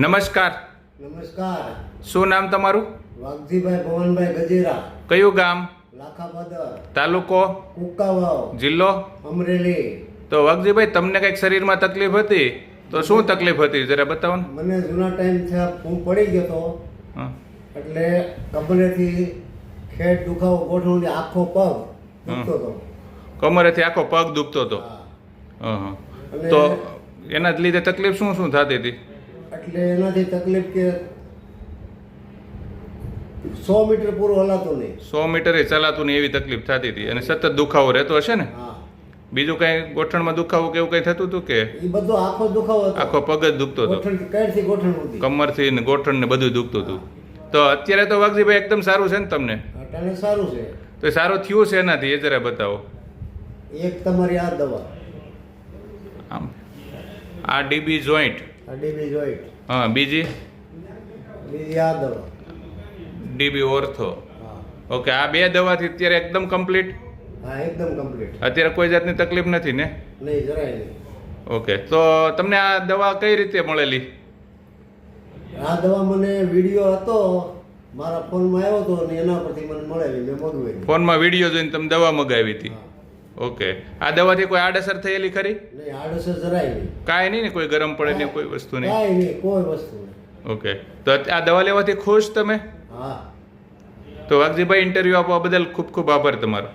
નમસ્કાર. નમસ્કાર. શું નામ તમારું? વાઘજીભાઈ ભવનભાઈ ગજેરા. કયું ગામ? લાખાપદર તાલુકો? કુકાવાવ. જિલ્લો? અમરેલી. તો વાઘજીભાઈ તમને કંઈક શરીરમાં તકલીફ હતી? તો શું તકલીફ હતી? જરા બતાવો ને. મને જૂના ટાઈમ છે હું પડી ગયો તો હા. એટલે કમરેથી ખેડ દુખાવો ગોઠવણી આખો પગ દુખતો હતો. કમરેથી આખો પગ દુખતો હતો. તો એના જ લીધે તકલીફ શું શું થતી હતી? એટલે એનાથી તકલીફ કે સો મીટર પૂરું હલાતું નહીં. સો મીટરે ચલાતું ને એવી તકલીફ થતી હતી. અને સતત દુખાવો રહેતો હશે ને? હા. બીજું કાંઈ ગોઠણમાં દુખાવો કે એવું કંઈ થતું હતું કે? એ બધો આખો દુખાવો હતો. આખો પગ જ દુખતો હતો. ગોઠણ કઈથી ગોઠણ હતી કમરથી ને ગોઠણ ને બધું દુખતું હતું. તો અત્યારે તો વાઘજીભાઈ એકદમ સારું છે ને તમને? અટાણે સારું છે. તો એ સારું થયું છે એનાથી એ જરા બતાવો. એક તમારી આ દવા. આમ. આ ડીબી જોઈન્ટ. હા બીજી? બીજી આ દવા. DB ortho. ઓકે આ બે દવાથી અત્યારે એકદમ કમ્પ્લીટ? હા એકદમ કમ્પ્લીટ. અત્યારે કોઈ જાતની તકલીફ નથી ને? નહીં જરાય નહીં. ઓકે તો તમને આ દવા કઈ રીતે મળેલી? આ દવા મને વીડિયો હતો મારા ફોનમાં આવ્યો હતો અને એના પરથી મને મળેલી મેં મગાવી ફોનમાં વીડિયો જોઈને તમે દવા મગાવી હતી. ઓકે. આ દવાથી કોઈ આડઅસર થયેલી ખરી? નહીં આડઅસર જરાય નહીં. કાંઈ નહીં ને કોઈ ગરમ પડે ને કોઈ વસ્તુ નહીં? કાંઈ નહીં કોઈ વસ્તુ નહીં. ઓકે. તો આ દવા લેવાથી ખુશ તમે? હા. તો વાઘજીભાઈ ઇન્ટરવ્યૂ આપવા બદલ ખૂબ ખૂબ આભાર તમારો.